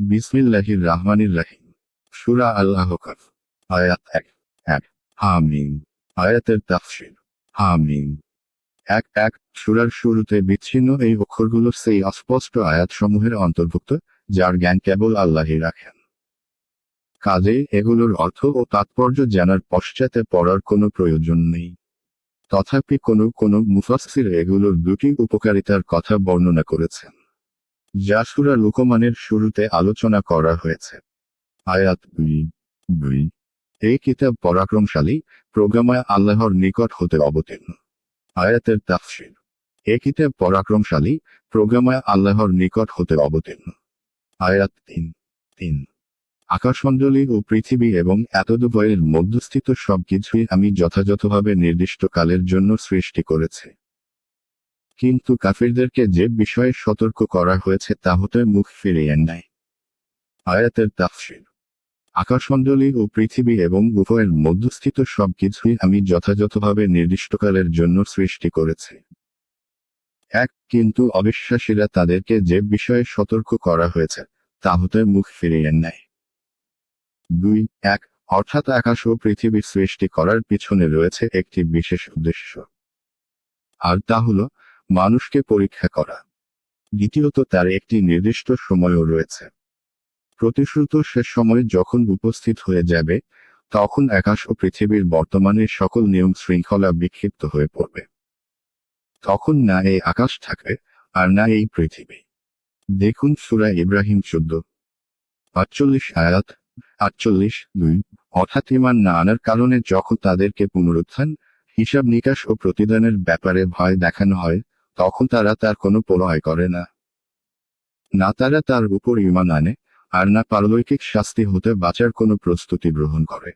বিসমিল্লাহির রহমানির রাহিম সুরা আল্লাহ কফ। আয়াত এক। এক। হামিম। আয়াতের তাফসির। হামিম। এক এক। সুরার শুরুতে বিচ্ছিন্ন এই অক্ষরগুলো সেই অস্পষ্ট আয়াতসমূহের অন্তর্ভুক্ত, যার জ্ঞান কেবল আল্লাহই রাখেন। কাজে এগুলোর অর্থ ও তাৎপর্য জানার পশ্চাতে পড়ার কোনো প্রয়োজন নেই। তথাপি কোনো কোনো মুফাসসির এগুলোর দুটি উপকারিতার কথা বর্ণনা করেছেন। যা সুরা লুকমানের শুরুতে আলোচনা করা হয়েছে। আয়াত দুই দুই। এই কিতাব পরাক্রমশালী, প্রোগ্রামায় আল্লাহর নিকট হতে অবতীর্ণ। আয়াতের তাফসির। এ কিতাব পরাক্রমশালী, প্রোগ্রামায় আল্লাহর নিকট হতে অবতীর্ণ। আয়াত তিন তিন। আকাশমণ্ডলী ও পৃথিবী এবং এতদুভয়ের মধ্যস্থিত সবকিছুই আমি যথাযথভাবে নির্দিষ্ট কালের জন্য সৃষ্টি করেছি। কিন্তু কাফিরদেরকে যে বিষয়ে সতর্ক করা হয়েছে তা হতে মুখ ফিরিয়ে নেয় আয়াতের তাফসির। আকাশমণ্ডলী ও পৃথিবী এবং উভয়ের মধ্যস্থিত সবকিছুই আমি যথাযথভাবে নির্দিষ্টকালের জন্য সৃষ্টি করেছি। এক, কিন্তু অবিশ্বাসীরা তাদেরকে যে বিষয়ে সতর্ক করা হয়েছে, তা হতে মুখ ফিরিয়ে নেয় দুই, এক, অর্থাৎ আকাশ ও পৃথিবীর সৃষ্টি করার পিছনে রয়েছে একটি বিশেষ উদ্দেশ্য। আর তা হল মানুষকে পরীক্ষা করা। দ্বিতীয়ত, তার একটি নির্দিষ্ট সময়ও রয়েছে। প্রতিশ্রুত সে সময় যখন উপস্থিত হয়ে যাবে, তখন আকাশ ও পৃথিবীর বর্তমানে সকল নিয়ম শৃঙ্খলা বিক্ষিপ্ত হয়ে পড়বে। তখন না এই আকাশ থাকবে, আর না এই পৃথিবী। দেখুন সুরা ইব্রাহিম চোদ্দ। আটচল্লিশ আয়াত, আটচল্লিশ দুই। অর্থাৎ ইমান না আনার কারণে যখন তাদেরকে পুনরুত্থান, হিসাব নিকাশ ও প্রতিদানের ব্যাপারে ভয় দেখানো হয় তখন তারা তার কোনো প্রলয় করে না। না তারা তার উপর ইমান আনে, আর না পারলৈকিক শাস্তি হতে বাঁচার কোনো প্রস্তুতি গ্রহণ করে।